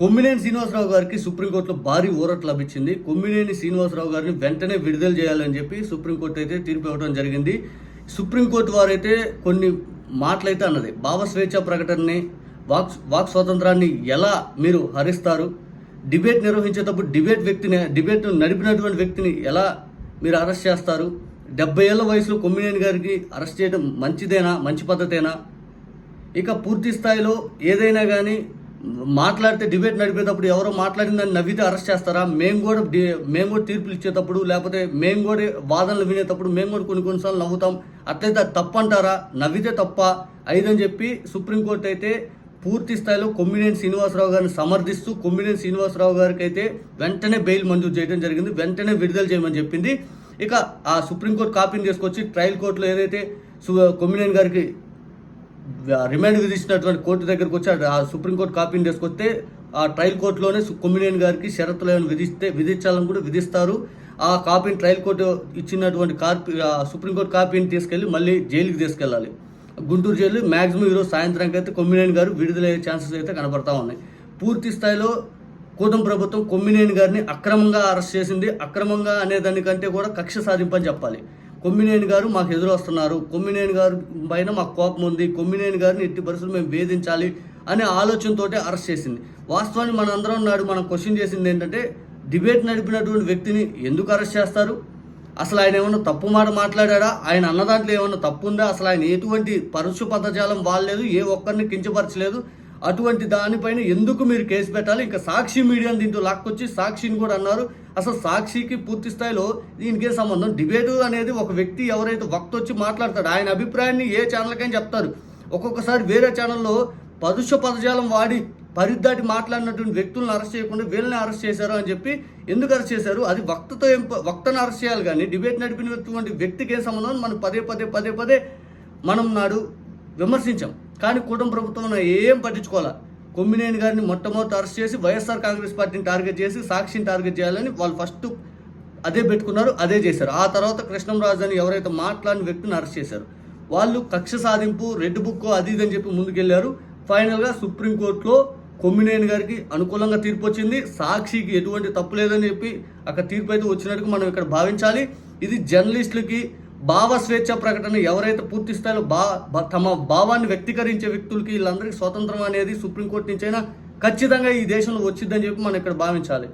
కొమ్మినేని శ్రీనివాసరావు గారికి సుప్రీంకోర్టులో భారీ ఊరట లభించింది. కొమ్మినేని శ్రీనివాసరావు గారిని వెంటనే విడుదల చేయాలని చెప్పి సుప్రీంకోర్టు అయితే తీర్పు ఇవ్వడం జరిగింది. సుప్రీంకోర్టు వారైతే కొన్ని మాటలైతే అన్నది. భావ స్వేచ్ఛ ప్రకటనని వాక్ వాక్ స్వాతంత్రాన్ని ఎలా మీరు హరిస్తారు? డిబేట్ నిర్వహించేటప్పుడు డిబేట్ వ్యక్తిని డిబేట్ నడిపినటువంటి వ్యక్తిని ఎలా మీరు అరెస్ట్ చేస్తారు? డెబ్బై ఏళ్ళ వయసులో కొమ్మినేని గారికి అరెస్ట్ చేయడం మంచిదేనా? మంచి పద్ధతేనా? ఇక పూర్తి స్థాయిలో ఏదైనా కానీ మాట్లాడితే డిబేట్ నడిపేటప్పుడు ఎవరో మాట్లాడిందని నవ్వితే అరెస్ట్ చేస్తారా? మేము కూడా మేము కూడా తీర్పులు ఇచ్చేటప్పుడు లేకపోతే మేము కూడా వాదనలు వినేటప్పుడు మేము కూడా కొన్ని కొన్నిసార్లు నవ్వుతాం. అట్లయితే అది అంటారా నవ్వితే తప్ప ఐదని చెప్పి సుప్రీంకోర్టు అయితే పూర్తి స్థాయిలో కొమ్మినేని శ్రీనివాసరావు గారిని సమర్థిస్తూ కొమ్మినేని శ్రీనివాసరావు గారికి అయితే వెంటనే బెయిల్ మంజూరు చేయడం జరిగింది. వెంటనే విడుదల చేయమని చెప్పింది. ఇక ఆ సుప్రీంకోర్టు కాపీని తీసుకొచ్చి ట్రయల్ కోర్టులో ఏదైతే సు- కొమ్మినేని గారికి రిమాండ్ విధించినటువంటి కోర్టు దగ్గరకు వచ్చి ఆ- సుప్రీంకోర్టు కాపీని తీసుకొస్తే ఆ ట్రయల్ కోర్టులోనే సు- కొమ్మినేని గారికి షరతులు ఏమైనా విధిస్తే విధించాలని కూడా విధిస్తారు. ఆ కాపీని ట్రయల్ కోర్టు ఇచ్చినటువంటి కాపీ సుప్రీంకోర్టు కాపీని తీసుకెళ్ళి మళ్ళీ జైలుకి తీసుకెళ్ళాలి. గుంటూరు జైలు మ్యాక్సిమం ఈరోజు సాయంత్రానికి అయితే కొమ్మినేని గారు విడుదలయ్యే ఛాన్సెస్ అయితే కనబడతా ఉన్నాయి. పూర్తి స్థాయిలో కూటమి ప్రభుత్వం కొమ్మినేని గారిని అక్రమంగా అరెస్ట్ చేసింది. అక్రమంగా అనే దానికంటే కూడా కక్ష సాధింపని చెప్పాలి. కొమ్మినేని గారు మాకు ఎదురు వస్తున్నారు కొమ్మినేని గారు పైన మాకు కోపం ఉంది. కొమ్మినేని గారిని ఎట్టి పరిస్థితులు మేము వేధించాలి అనే ఆలోచనతోటే అరెస్ట్ చేసింది. వాస్తవాన్ని మన అందరం నాడు మనం క్వశ్చన్ చేసింది ఏంటంటే డిబేట్ నడిపినటువంటి వ్యక్తిని ఎందుకు అరెస్ట్ చేస్తారు? అసలు ఆయన ఏమన్నా తప్పు మాట మాట్లాడా ఆయన అన్న దాంట్లో ఏమన్నా తప్పు ఉందా? అసలు ఆయన ఎటువంటి పరుశు పదజాలం వాడలేదు ఏ ఒక్కరిని కించపరచలేదు? అటువంటి దానిపైన ఎందుకు మీరు కేసు పెట్టాలి? ఇంకా సాక్షి మీడియాని దీంతో లాక్కొచ్చి సాక్షిని కూడా అన్నారు. అసలు సాక్షికి పూర్తి స్థాయిలో దీనికే సంబంధం. డిబేటు అనేది ఒక వ్యక్తి ఎవరైతే వక్త వచ్చి మాట్లాడతాడు ఆయన అభిప్రాయాన్ని ఏ ఛానల్కైనా చెప్తారు. ఒక్కొక్కసారి వేరే ఛానల్లో పరుష పదజాలం వాడి పరిద్దాటి మాట్లాడినటువంటి వ్యక్తులను అరెస్ట్ చేయకుండా వీళ్ళని అరెస్ట్ చేశారు అని చెప్పి ఎందుకు అరెస్ట్ చేశారు? అది వక్తతో ఏం వక్తను అరెస్ట్ చేయాలి కానీ డిబేట్ నడిపినటువంటి వ్యక్తికి ఏం సంబంధం? మనం పదే పదే పదే పదే మనం నాడు విమర్శించాం. కానీ కూటమి ప్రభుత్వం ఏం పట్టించుకోవాలా? కొమ్మినేని గారిని మొట్టమొదటి అరెస్ట్ చేసి వైఎస్ఆర్ కాంగ్రెస్ పార్టీని టార్గెట్ చేసి సాక్షిని టార్గెట్ చేయాలని వాళ్ళు ఫస్ట్ అదే పెట్టుకున్నారు అదే చేశారు. ఆ తర్వాత కృష్ణంరాజు అని ఎవరైతే మాట్లాడిన వ్యక్తిని అరెస్ట్ చేశారు. వాళ్ళు కక్ష సాధింపు రెడ్ బుక్ అది ఇది అని చెప్పి ముందుకెళ్ళారు. ఫైనల్గా సుప్రీంకోర్టులో కొమ్మినేని గారికి అనుకూలంగా తీర్పు వచ్చింది. సాక్షికి ఎటువంటి తప్పు లేదని చెప్పి అక్కడ తీర్పు అయితే వచ్చినట్టుగా మనం ఇక్కడ భావించాలి. ఇది జర్నలిస్టులకి భావ స్వేచ్ఛ ప్రకటన ఎవరైతే పూర్తి స్థాయిలో బా తమ భావాన్ని వ్యక్తీకరించే వ్యక్తులకి వీళ్ళందరికీ స్వతంత్రం అనేది సుప్రీంకోర్టు నుంచైనా ఖచ్చితంగా ఈ దేశంలో వచ్చిందని చెప్పి మనం ఇక్కడ భావించాలి.